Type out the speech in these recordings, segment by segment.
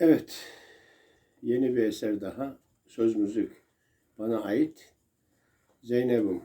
Evet. Yeni bir eser daha. Söz müzik bana ait. Zeynep'im.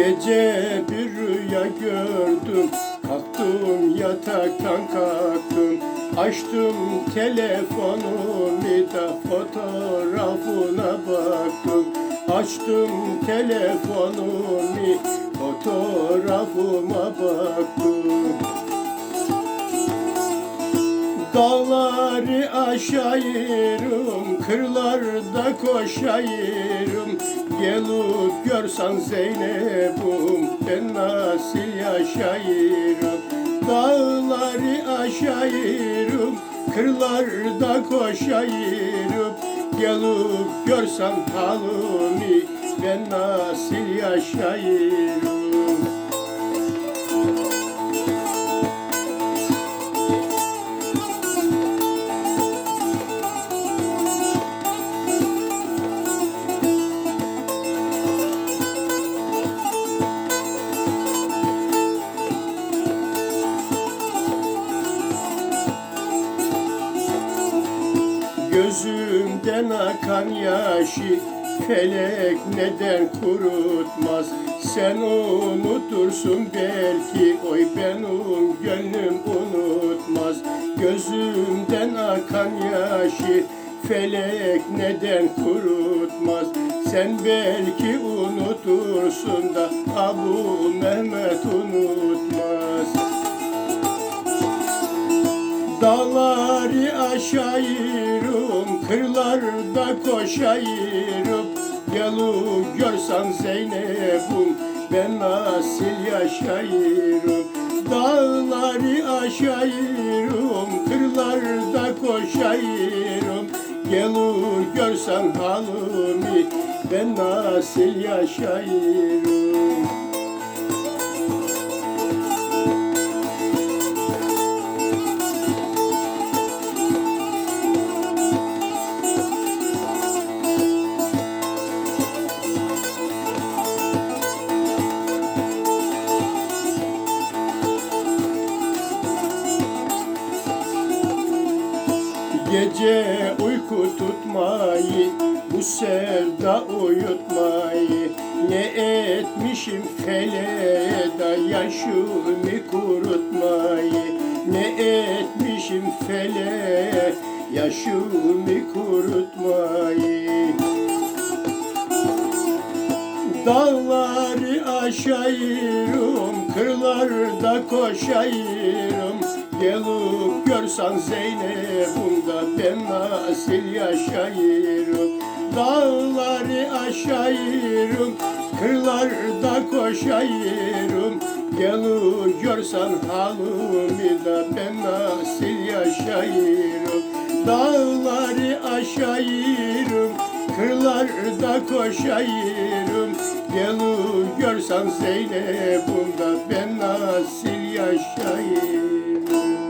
Gece bir rüya gördüm Kalktım yataktan kalktım. Açtım telefonumu da fotoğrafına baktım. Açtım telefonumu fotoğrafıma baktım Dağları aşayırım, kırlarda koşayırım. Gelip görsen Zeynep'im, ben nasıl yaşayırım? Dağları aşayırım, kırlarda koşayırım. Gelip görsen halimi, ben nasıl yaşayırım Gözümden akan yaşı felek neden kurutmaz? Sen unutursun belki oy benim gönlüm unutmaz. Gözümden akan yaşı felek neden kurutmaz? Sen belki unutursun da Abu Mehmet unutmaz Dağları aşayırım, kırlarda koşayırım. Gelip görsen Zeynep'im, ben nasıl yaşayırım? Dağları aşayırım, kırlarda koşayırım. Gelip görsen halimi, ben nasıl yaşayırım Gece uyku tutmayı, bu sevda uyutmayı. Ne etmişim feleğe da yaşımı kurutmayı. Ne etmişim feleğe yaşımı kurutmayı. Dağları aşayırım, kırlarda koşayırım Gelip görsen Zeynep'im da ben nasıl yaşayırım. Dağları aşayırım, kırlarda koşayırım. Gelip görsen halimi da ben nasıl yaşayırım. Dağları aşayırım, kırlarda koşayırım. Gelip Görsen söyle bunda ben nasıl yaşayayım?